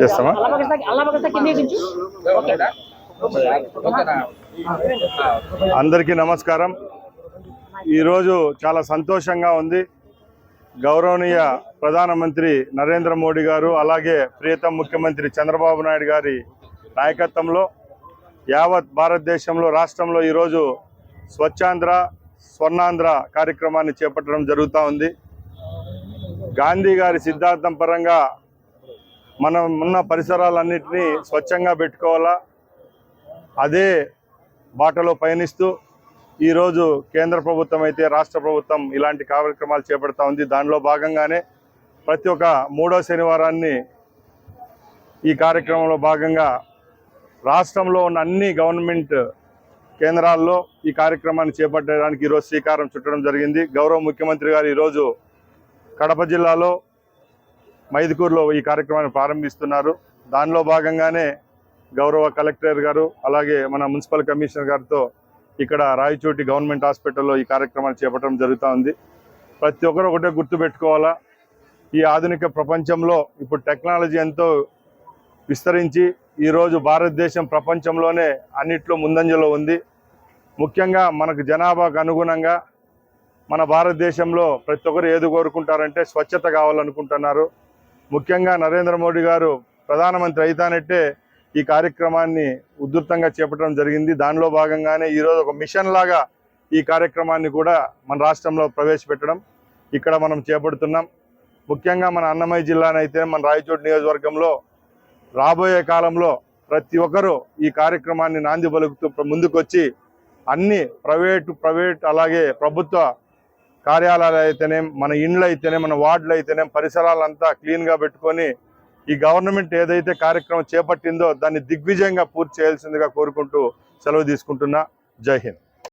చేస్తామా? అందరికీ నమస్కారం. ఈరోజు చాలా సంతోషంగా ఉంది. గౌరవనీయ ప్రధానమంత్రి నరేంద్ర మోడీ గారు అలాగే ప్రియతం ముఖ్యమంత్రి చంద్రబాబు నాయుడు గారి నాయకత్వంలో యావత్ భారతదేశంలో రాష్ట్రంలో ఈరోజు స్వచ్ఛాంధ్ర స్వర్ణాంధ్ర కార్యక్రమాన్ని చేపట్టడం జరుగుతూ ఉంది. గాంధీ గారి సిద్ధాంతం పరంగా మనం ఉన్న పరిసరాలన్నింటినీ స్వచ్ఛంగా పెట్టుకోవాలా? అదే బాటలో పయనిస్తూ ఈరోజు కేంద్ర ప్రభుత్వం అయితే రాష్ట్ర ప్రభుత్వం ఇలాంటి కార్యక్రమాలు చేపడతా ఉంది. దానిలో భాగంగానే ప్రతి ఒక్క మూడో శనివారాన్ని ఈ కార్యక్రమంలో భాగంగా రాష్ట్రంలో ఉన్న అన్ని గవర్నమెంట్ కేంద్రాల్లో ఈ కార్యక్రమాన్ని చేపట్టడానికి ఈరోజు శ్రీకారం చుట్టడం జరిగింది. గౌరవ ముఖ్యమంత్రి గారు ఈరోజు కడప జిల్లాలో మైదుకూరులో ఈ కార్యక్రమాన్ని ప్రారంభిస్తున్నారు. దానిలో భాగంగానే గౌరవ కలెక్టర్ గారు అలాగే మన మున్సిపల్ కమిషనర్ గారితో ఇక్కడ రాయచోటి గవర్నమెంట్ హాస్పిటల్లో ఈ కార్యక్రమాన్ని చేపట్టడం జరుగుతూ ఉంది. ప్రతి ఒక్కరు ఒకటే గుర్తుపెట్టుకోవాలా ఈ ఆధునిక ప్రపంచంలో ఇప్పుడు టెక్నాలజీ ఎంతో విస్తరించి ఈరోజు భారతదేశం ప్రపంచంలోనే అన్నిట్లో ముందంజలో ఉంది. ముఖ్యంగా మనకు జనాభాకు అనుగుణంగా మన భారతదేశంలో ప్రతి ఒక్కరు ఏది కోరుకుంటారంటే స్వచ్ఛత కావాలనుకుంటున్నారు. ముఖ్యంగా నరేంద్ర మోడీ గారు ప్రధానమంత్రి అయితానంటే ఈ కార్యక్రమాన్ని ఉధృతంగా చేపట్టడం జరిగింది. దానిలో భాగంగానే ఈరోజు ఒక మిషన్ లాగా ఈ కార్యక్రమాన్ని కూడా మన రాష్ట్రంలో ప్రవేశపెట్టడం ఇక్కడ మనం చేపడుతున్నాం. ముఖ్యంగా మన అన్నమయ్య జిల్లానైతే మన రాయచోటి నియోజకవర్గంలో రాబోయే కాలంలో ప్రతి ఒక్కరూ ఈ కార్యక్రమాన్ని నాంది పలుకుతూ ముందుకొచ్చి అన్ని ప్రైవేటు ప్రైవేట్ అలాగే ప్రభుత్వ కార్యాలయాలు అయితేనే మన ఇండ్లు అయితేనే మన వార్డులు అయితేనే పరిసరాలంతా క్లీన్గా పెట్టుకొని ఈ గవర్నమెంట్ ఏదైతే కార్యక్రమం చేపట్టిందో దాన్ని దిగ్విజయంగా పూర్తి చేయాల్సిందిగా కోరుకుంటూ సెలవు తీసుకుంటున్నా. జై హింద్.